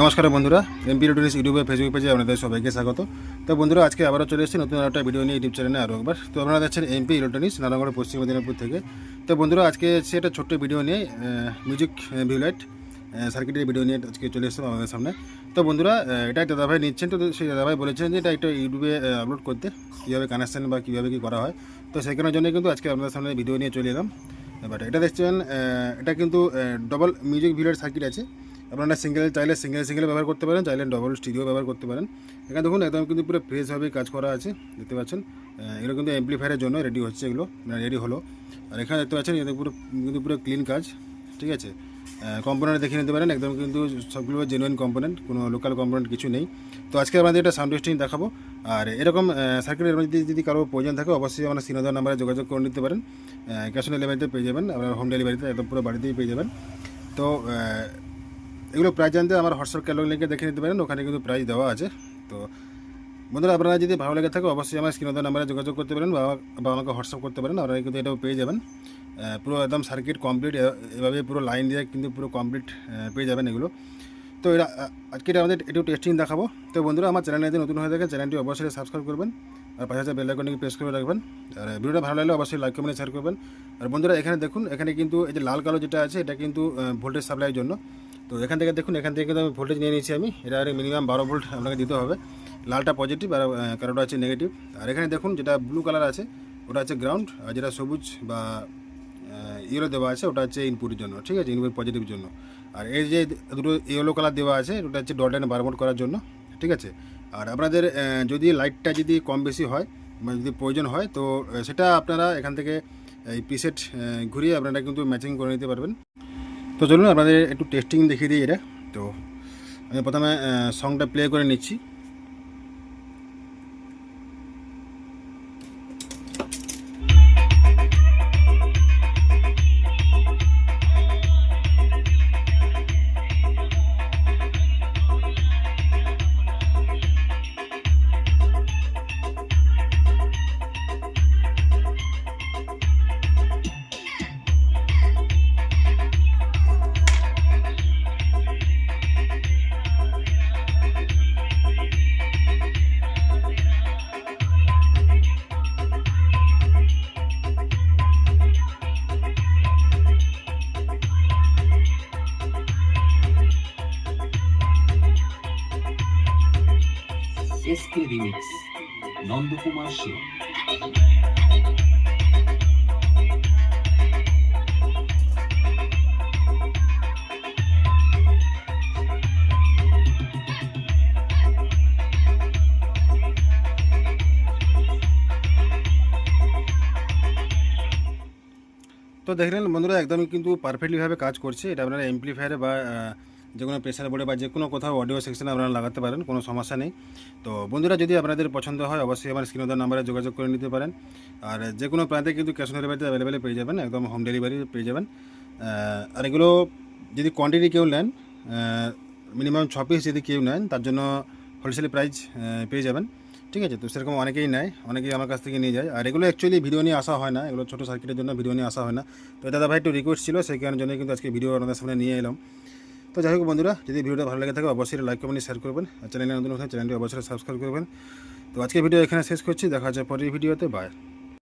নমস্কার বন্ধুরা এমপি রোডিনিস ইউটিউবে ফেসবুক পেজে আপনাদের সবাইকে স্বাগত। তো বন্ধুরা, আজকে আবারও চলে এসেছি নতুন একটা ভিডিও নিয়ে ইউটিউব চ্যানেলে আরও একবার। তো আপনারা দেখছেন এমপি ইলেকট্রনিক্স নারায়ণগড়, পশ্চিম মেদিনীপুর থেকে। তো বন্ধুরা, আজকে সে একটা ছোট্ট ভিডিও নিয়ে মিউজিক ভিউলাইট সার্কিটের ভিডিও নিয়ে আজকে চলে এসেছিলাম আমাদের সামনে। তো বন্ধুরা এটা দাদাভাই নিচ্ছেন। তো সেই দাদাভাই বলেছেন যে এটা একটা ইউটিউবে আপলোড করতে, কীভাবে কানেকশান বা কীভাবে কী করা হয়। তো সেখানের জন্য কিন্তু আজকে আপনাদের সামনে ভিডিও নিয়ে চলে এলাম। বাট এটা দেখছেন এটা কিন্তু ডবল মিউজিক ভিউলাইট সার্কিট আছে। আপনারা সিঙ্গেল চাইলে সিঙ্গেল সিঙ্গেল ব্যবহার করতে পারেন, চাইলে ডবল স্টিরিও ব্যবহার করতে পারেন। এখানে দেখুন, একদম কিন্তু পুরো ফ্রেশভাবে কাজ করা আছে, দেখতে পাচ্ছেন? এগুলো কিন্তু অ্যাম্পলিফায়ারের জন্য রেডি হচ্ছে এগুলো রেডি হলো। আর এখানে দেখতে পাচ্ছেন এটা পুরো, কিন্তু পুরো ক্লিন কাজ, ঠিক আছে? কম্পোনেন্ট দেখে নিতে পারেন, একদম কিন্তু সবগুলো জেনুইন কম্পোনেন্ট কোনো লোকাল কম্পোনেন্ট কিছু নেই। তো আজকে আমাদের এটা সাউন্ড টেস্টিং দেখাবো। আর এরকম সার্কিটের যদি যদি কারও প্রয়োজন থাকে, অবশ্যই আমরা সিনোদার নাম্বারে যোগাযোগ করে নিতে পারেন। ক্যাশ অন ডেলিভারিতে পেয়ে যাবেন, আপনার হোম ডেলিভারিতে একদম পুরো বাড়িতেই পেয়ে যাবেন। তো এগুলো প্রাইস জানতে আমার হোয়াটসঅ্যাপ ক্যালোগ লিঙ্কে দেখে নিতে পারেন, ওখানে কিন্তু প্রাইস দেওয়া আছে। তো বন্ধুরা, আপনারা যদি ভালো লেগে থাকে, অবশ্যই আমার স্ক্রিনের নাম্বারে যোগাযোগ করতে পারেন, বা আমাকে হোয়াটসঅ্যাপ করতে পারেন, আপনারা কিন্তু এটাও পেয়ে যাবেন। পুরো একদম সার্কিট কমপ্লিট এভাবে পুরো লাইন দিয়ে কিন্তু পুরো কমপ্লিট পেয়ে যাবেন এগুলো। তো আ- আজকে এটা আমাদের একটু টেস্টিং দেখাবো। তো বন্ধুরা, আমার চ্যানেলে যদি নতুন হয়ে থাকে চ্যানেলটি অবশ্যই সাবস্ক্রাইব করবেন, আর পাশে বেল আইকনটি প্রেস করে রাখবেন। আর ভিডিওটা ভালো লাগলে অবশ্যই লাইক কমেন্ট শেয়ার করবেন। আর বন্ধুরা, এখানে দেখুন, এখানে কিন্তু এই যে লাল কালো যেটা আছে, এটা কিন্তু ভোল্টেজ সাপ্লাইয়ের জন্য। তো এখান থেকে দেখুন, এখান থেকে আমি ভোল্টেজ নিয়ে নিয়েছি আমি। এটা মিনিমাম বারো ভোল্ট আপনাকে দিতে হবে। লালটা পজিটিভ আর কারোটা আছে নেগেটিভ আর এখানে দেখুন, যেটা ব্লু কালার আছে, ওটা হচ্ছে গ্রাউন্ড আর যেটা সবুজ বা ইয়েলো দেওয়া আছে, ওটা হচ্ছে ইনপুটের জন্য, ঠিক আছে? ইনপুট পজিটিভ জন্য। আর এই যে দুটো ইয়েলো কালার দেওয়া আছে, ওটা হচ্ছে ডট লাইনে বারমোট করার জন্য, ঠিক আছে? আর আপনাদের যদি লাইটটা যদি কম বেশি হয় মানে যদি প্রয়োজন হয়, তো সেটা আপনারা এখান থেকে এই পিসেট ঘুরিয়ে আপনারা কিন্তু ম্যাচিং করে নিতে পারবেন। তো চলুন, আপনাদের একটু টেস্টিং দেখিয়ে দিই এটা। তো আমি প্রথমে সংটা প্লে করে নিচ্ছি। এসকে রিমিক্স নন্দকুমার সেন তো দেখলেন বন্ধুরা একদমই কিন্তু পারফেক্টলিভাবে কাজ করছে। এটা আপনারা এমপ্লিফায়ারে বা যে কোনো প্রেসার বোর্ডে বা যে কোনো কোথাও অডিও সেকশনে আপনারা লাগাতে পারেন, কোনো সমস্যা নেই। তো বন্ধুরা, যদি আপনাদের পছন্দ হয়, অবশ্যই আমার স্ক্রিনোদার নাম্বারে যোগাযোগ করে নিতে পারেন। আর যে কোনো প্রান্তে কিন্তু ক্যাশ অন ডেলিভারিতে অ্যাভেলেবেল পেয়ে যাবেন, একদম হোম ডেলিভারি পেয়ে যাবেন। আর এগুলো যদি কোয়ান্টিটি কেউ নেন মিনিমাম ছ পিস যদি কেউ নেন, তার জন্য হোলসেল প্রাইস পেয়ে যাবেন। ঠিক আছে? তো সেরকম অনেকেই নেয়, অনেকেই আমার কাছ থেকে নিয়ে যায়। আর এগুলো অ্যাকচুয়ালি ভিডিও নিয়ে আসা হয় না, এগুলো ছোটো সার্কিটের জন্য ভিডিও নিয়ে আসা হয় না। তো দাদা ভাই একটু রিকোয়েস্ট ছিল, সেই কারণের জন্য কিন্তু আজকে ভিডিও আপনাদের সামনে নিয়ে এলাম। তো যাই হোক বন্ধুরা, যদি ভিডিওটা ভালো লাগে থাকে অবশ্যই লাইক কমেন্ট শেয়ার করবেন। আর চ্যানেলে নতুন চ্যানেলটি অবশ্যই সাবস্ক্রাইব করবেন। তো আজকে ভিডিও এখানে শেষ করছি। দেখা হচ্ছে পরের ভিডিওতে বাই